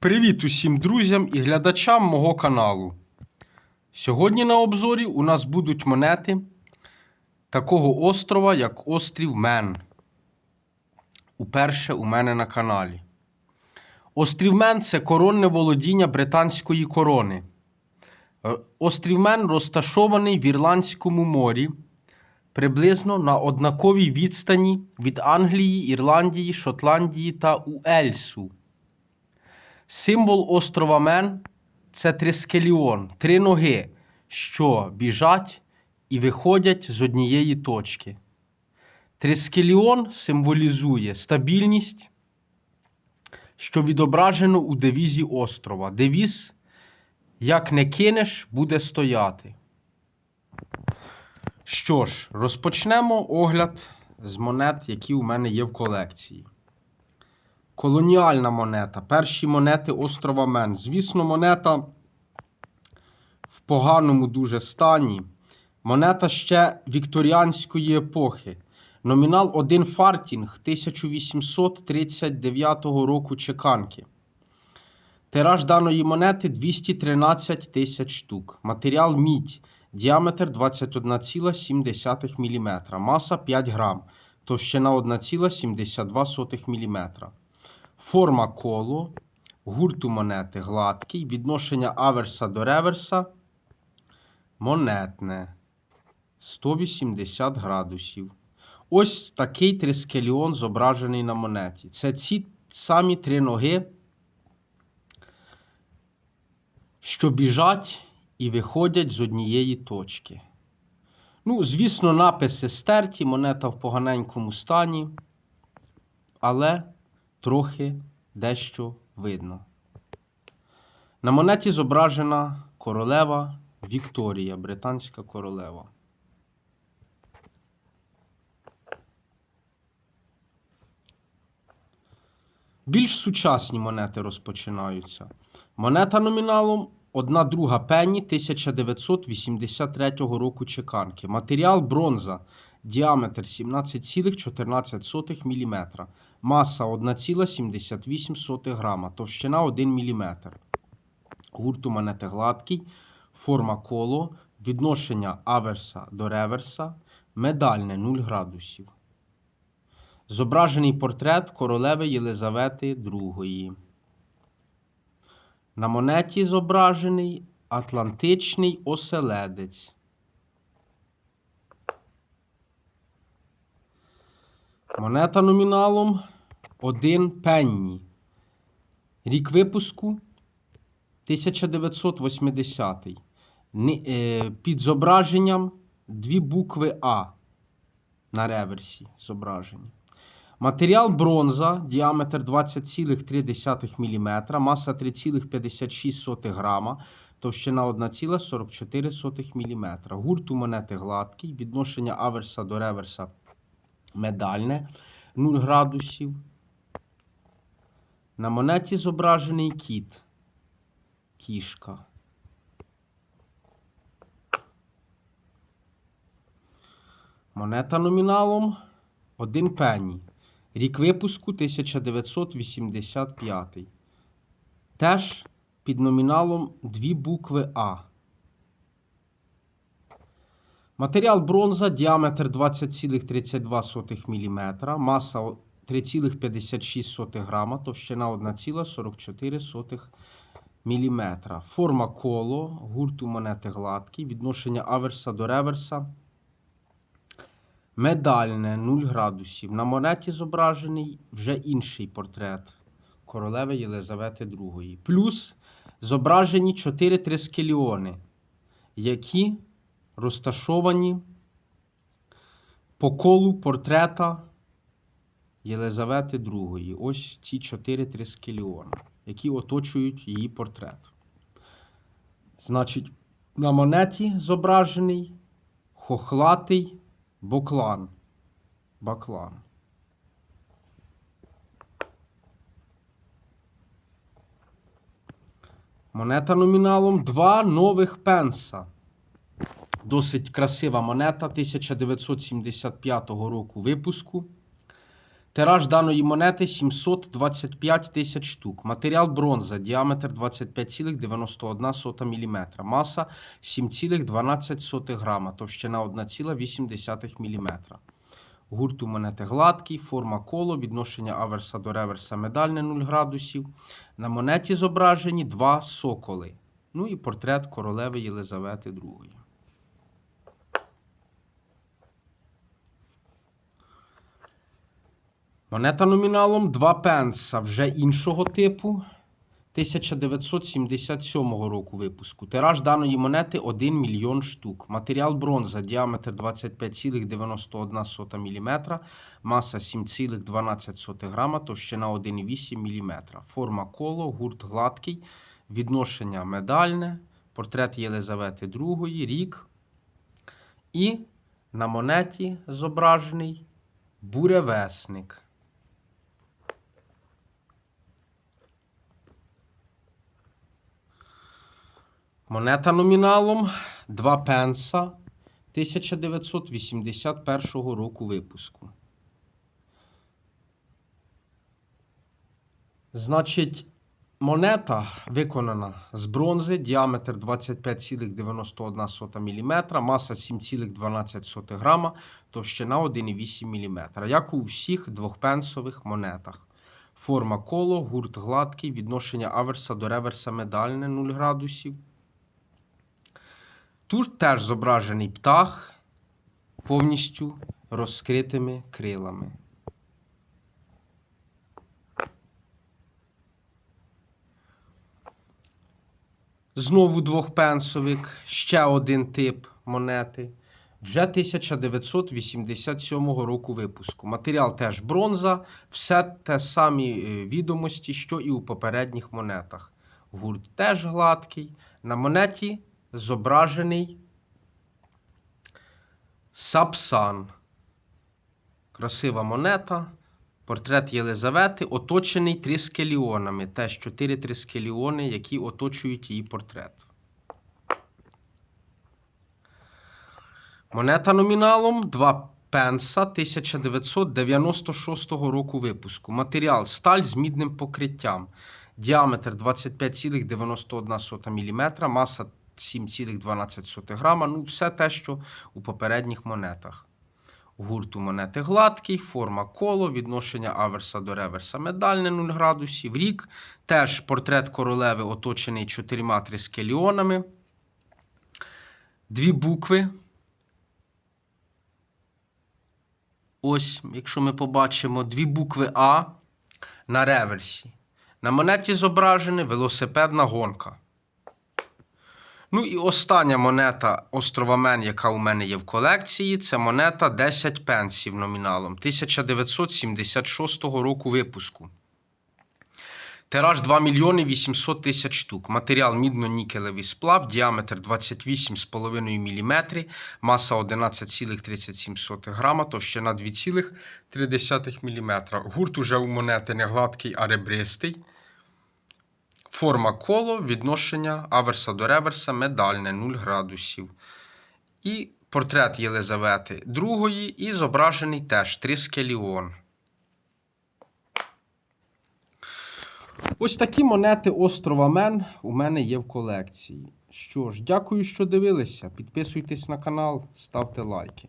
Привіт усім друзям і глядачам мого каналу. Сьогодні на обзорі у нас будуть монети такого острова, як острів Мен. Уперше у мене на каналі. Острів Мен це коронне володіння британської корони. Е, Острів Мен розташований в Ірландському морі, приблизно на однаковій відстані від Англії, Ірландії, Шотландії та Уельсу. Символ острова Мен це трискеліон, три ноги, що біжать і виходять з однієї точки. Трискеліон символізує стабільність, що відображено у девізі острова. Девіз як не кинеш, буде стояти. Що ж, розпочнемо огляд з монет, які у мене є в колекції. Колоніальна монета. Перші монети острова Мен. Звісно, монета в поганому дуже стані. Монета ще вікторіанської епохи. Номінал 1 фартінг 1839 року чеканки. Тираж даної монети 213 тисяч штук. Матеріал мідь. Діаметр 21,7 мм. Маса 5 грам. Товщина 1,72 мм. Форма коло, гурту монети гладкий, відношення аверса до реверса монетне 180 градусів. Ось такий трискеліон зображений на монеті. Це ці самі три ноги, що біжать і виходять з однієї точки. Ну, звісно, написи стерті, монета в поганенькому стані, але трохи дещо видно. На монеті зображена королева Вікторія, британська королева. Більш сучасні монети розпочинаються. Монета номіналом 1 друга пенні 1983 року чеканки. Матеріал бронза. Діаметр 17,14 мм. Маса 1,78 грама. Товщина 1 мм. Гурт у монети гладкий. Форма коло. Відношення аверса до реверса. Медальне 0 градусів. Зображений портрет королеви Єлизавети II. На монеті зображений Атлантичний оселедець. Монета номіналом 1 пенні. Рік випуску 1980. Е, Під зображенням дві букви А на реверсі зображені. Матеріал бронза, діаметр 20,3 мм, маса 3,56 грама, товщина 1,44 мм. Гурт у монети гладкий, відношення аверса до реверса медальне 0 градусів. На монеті зображений кіт. Кішка. Монета номіналом 1 пенні. Рік випуску 1985. Теж під номіналом дві букви А. Матеріал бронза, діаметр 20,32 мм, маса 3,56 грама, товщина 1,44 мм. Форма коло, гурт у монети гладкий, відношення аверса до реверса медальне 0 градусів. На монеті зображений вже інший портрет королеви Єлизавети II. Плюс зображені 4 трискеліони, які розташовані по колу портрета Єлизавети II. Ось ці 4 трискеліони, які оточують її портрет. Значить, на монеті зображений хохлатий Боклан. Баклан. Монета номіналом 2 нових пенса. Досить красива монета 1975 року випуску. Тираж даної монети 725 тисяч штук. Матеріал бронза, діаметр 25,91 мм, маса 7,12 грама, товщина 1,8 мм. Гурт у монети гладкий, форма коло, відношення аверса до реверса медальне 0 градусів. На монеті зображені два соколи. Ну і портрет королеви Єлизавети II. Монета номіналом 2 пенса вже іншого типу 1977 року випуску. Тираж даної монети 1 мільйон штук. Матеріал бронза, діаметр 25,91 мм, маса 7,12 грама, товщина 1,8 мм. Форма коло, гурт гладкий, відношення медальне, портрет Єлизавети II, рік. І на монеті зображений буревесник. Монета номіналом 2 пенса 1981 року випуску. Значить, монета виконана з бронзи, діаметр 25,91 мм, маса 7,12 грама, товщина 1,8 мм, як у всіх двохпенсових монетах. Форма коло, гурт гладкий, відношення аверса до реверса медальне 0 градусів. Тут теж зображений птах повністю розкритими крилами. Знову двохпенсовик, ще один тип монети. Вже 1987 року випуску. Матеріал теж бронза, все те самі е, відомості, що і у попередніх монетах. Гурт теж гладкий. На монеті зображений Сапсан. Красива монета. Портрет Єлизавети, оточений трискеліонами. Теж чотири трискеліони, які оточують її портрет. Монета номіналом 2 пенса 1996 року випуску. Матеріал сталь з мідним покриттям. Діаметр 25,91 мм, маса 7,12 грама. Ну, все те, що у попередніх монетах. Гурт у монети гладкий, форма коло, відношення аверса до реверса медальне 0 градусів. Рік теж портрет королеви оточений чотирма трискеліонами. Дві букви. Ось, якщо ми побачимо, дві букви А на реверсі. На монеті зображена велосипедна гонка. Ну і остання монета острова Мен, яка у мене є в колекції, це монета 10 пенсів номіналом 1976 року випуску. Тираж 2 мільйони 800 тисяч штук. Матеріал мідно-нікелевий сплав, діаметр 28,5 мм, маса 11,37 грама, товщина 2,3 мм. Гурт уже у монети не гладкий, а ребристий. Форма коло, відношення аверса до реверса, медальне 0 градусів. І портрет Єлизавети II і зображений теж трискеліон. Ось такі монети острова Мен у мене є в колекції. Що ж, дякую, що дивилися. Підписуйтесь на канал, ставте лайки.